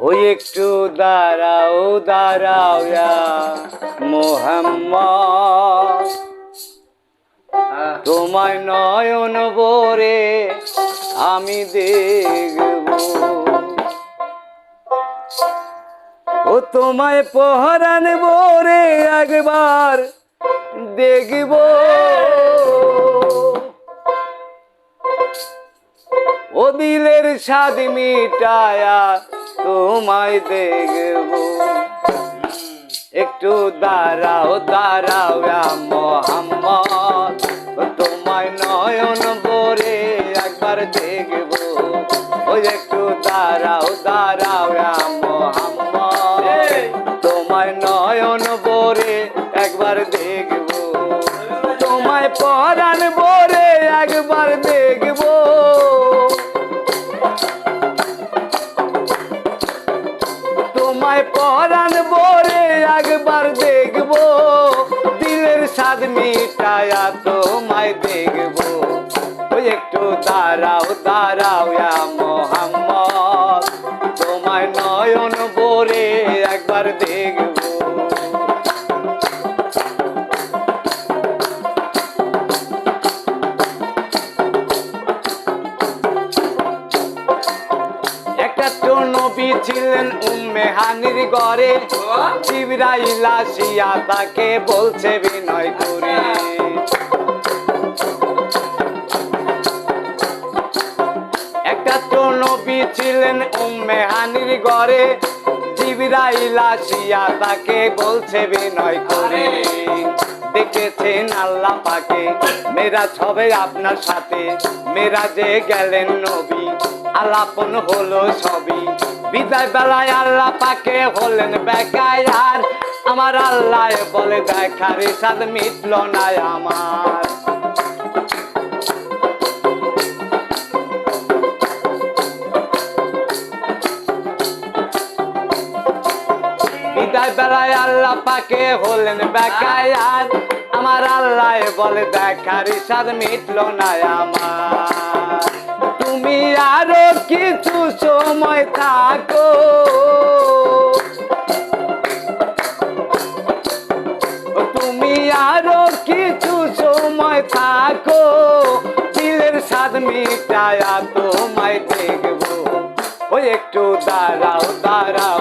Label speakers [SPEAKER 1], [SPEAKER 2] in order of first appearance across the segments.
[SPEAKER 1] ওই একটু দাঁড়াও দাঁড়াও মোহাম্মদ। তোমায় নয়ন বরে আমি দেখব। ও তোমায় পহরান বরে একবার দেখব। ও দিলের স্বাদ মিটায়া তোমায় দেখব। একটু দাঁড়াও দাঁড়াও মোহাম্মদ। তোমায় নয়ন বরে একবার দেখব। ওই একটু দাঁড়াও দাঁড়াও মোহাম্মদ। তোমায় নয়ন বরে একবার দেখব। তোমায় পরাণ বরে একবার দেখব। মিটায়া তোমায় দেখব? একটু দাঁড়াও দাঁড়াও মোহাম্মদ ছিলেন উম্মে হানির ঘরে। জিবরাইল তাকে বলছে বিনয় করে। ছিলেন তাকে বলছে বিনয় করে। দেখেছেন আল্লাহ পাকে মেরা ছবে আপনার সাথে। মেরা যে গেলেন নবী, আলাপন হলো সবই। বিদায় বেলায় আল্লাহ পাকে হলেন বেকায় আর আমার আল্লাহ বলে দেখার সাদ মিটল না আমার। বেলায় আল্লাহ পাকে হলেন বেকায় আর আমার আল্লাহ বলে দেখার সাদ মিটল না আমার। তুমি আরও কিছু সময় থাকো। তুমি আরও কিছু সময় থাকো। দিলের স্বাদ মিটায়া তোমায় দেখব। ওই একটু দাঁড়াও দাঁড়াও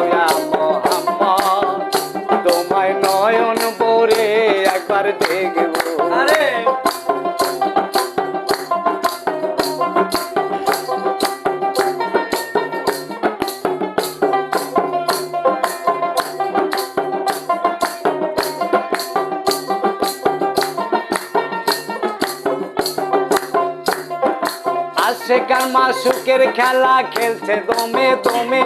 [SPEAKER 1] তোমায় নয়ন বরে একবার দেখব।
[SPEAKER 2] আরে!
[SPEAKER 1] আশেকার মাসুকের খেলা খেলছে দমে দমে।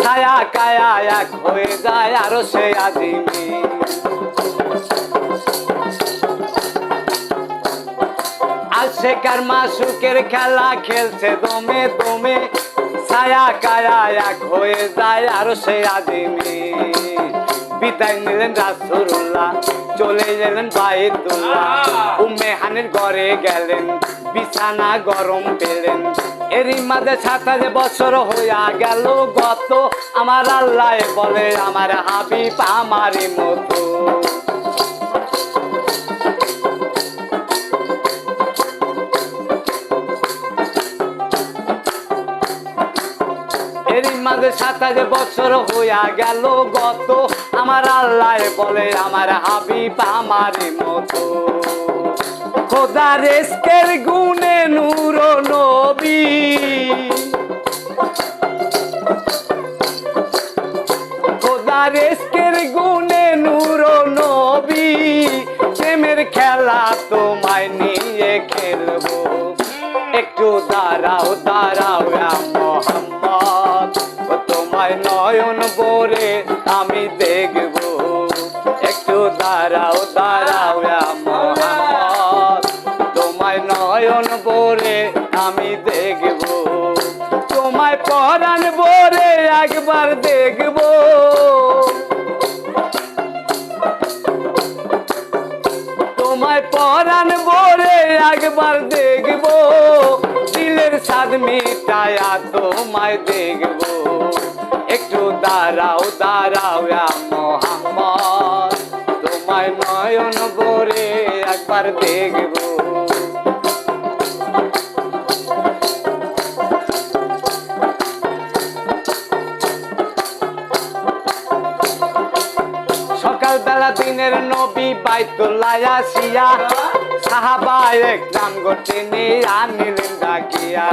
[SPEAKER 1] ছায়া কায়া এক হয়ে যায় আরও সে আজিমি। আশেকার মাসুকের খেলা খেলছে দমে দমে। ছায়া কায়া এক হয়ে যায় আরও সে আজিমি। বিদায় নিলেন রাসুল্লাহ চলে গেলেন বাইদুল্লাহ উম্মে হানির ঘরে গেলেন। বিছানা গরম পেলেন। এরই মাঝে সাতাশ বছর হইয়া গেল গত। আমার আল্লাহ বলে, আমার হাবিব আমারই মতো। সাতাশ বছর হইয়া গেল গত। আমার আল্লাহ বলে, আমার হাবিব আমার মতো। খোদা রেস্কের গুণে নূর নবী। খোদা রেস্কের গুণে নূর নবী। প্রেমের খেলা তোমায় নিয়ে খেলব। একটু দাঁড়াও দাঁড়াও মোহাম্মদ। তোমায় নয়ন বরে আমি দেখব। একটু দাঁড়াও পরাণ বরে একবার দেখব। দিলের স্বাদ মিটায়া তোমায় দেখব। একটু দাঁড়াও দাঁড়াও মোহাম্মদ তোমায় নয়ন বোরে একবার দেখব। দিনের নবী বাইতুল্লাহ আসিয়া, সাহাবা এক নাম গোটে নিয়া নিলেন ডাকিয়া।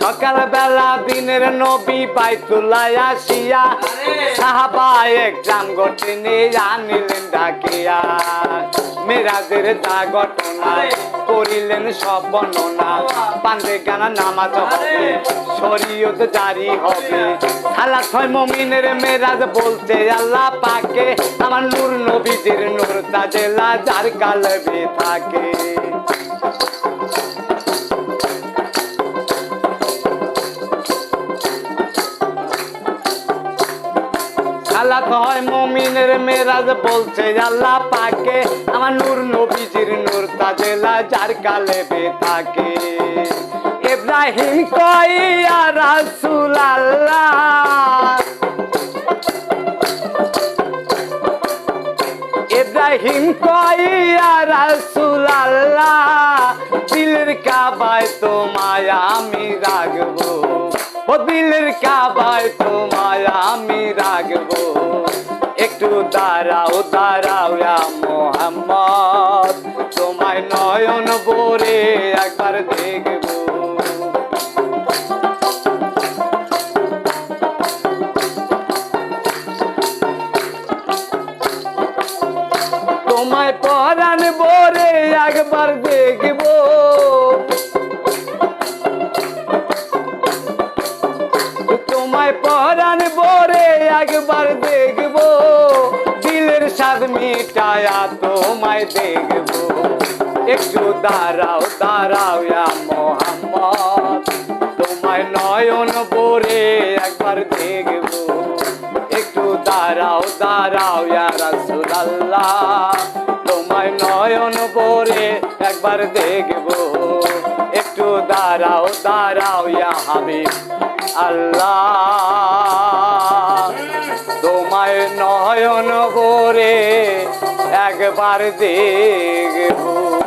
[SPEAKER 1] সকালবেলা দিনের নবী বাইতুল্লাহ আসিয়া, সাহাবা এক নাম গোটে নিয়া আনিলেন ডাকিয়া মেরাজের যা ঘটনা করিলেন সব বর্ণনা। পান্ডে গানা নামাজ হবে, শরীয়ত জারি হবে। সালা ছয় মমিনের মেরাজ বলতে আল্লাহ পাকে। আমার নূর নবীদের নূর তাজেলা, যার কালবে থাকে। আল্লাহ হয় মমিনের মেরাজ বলছে আল্লাহ পাকে। আমার নূর নবীজির নূর তাজেলা যার কালেবে থাকে ইব্রাহিম কইয়া রাসূল আল্লাহ ইব্রাহিম কইয়া রাসূল আল্লাহ দিলের কাবায় তোমায় আমি রাখব। ও দিলের কাবায় তোমায় আমি রাখব। একটু দাঁড়াও দাঁড়াও মোহাম্মদ। তোমায় নয়ন বোরে একবার দেখব। একবার দেখব, দিলের স্বাদ মিটায়া তোমায় দেখব। একটু দাঁড়াও দাঁড়াও মোহাম্মদ, তোমায় নয়ন ভরে একবার দেখব। একটু দাঁড়াও দাঁড়াও রাসূলুল্লাহ, তোমায় নয়ন ভরে একবার দেখব। একটু দাঁড়াও দাঁড়াও হাবিব আল্লাহ। তোমায় নয়ন করে একবার দেখব।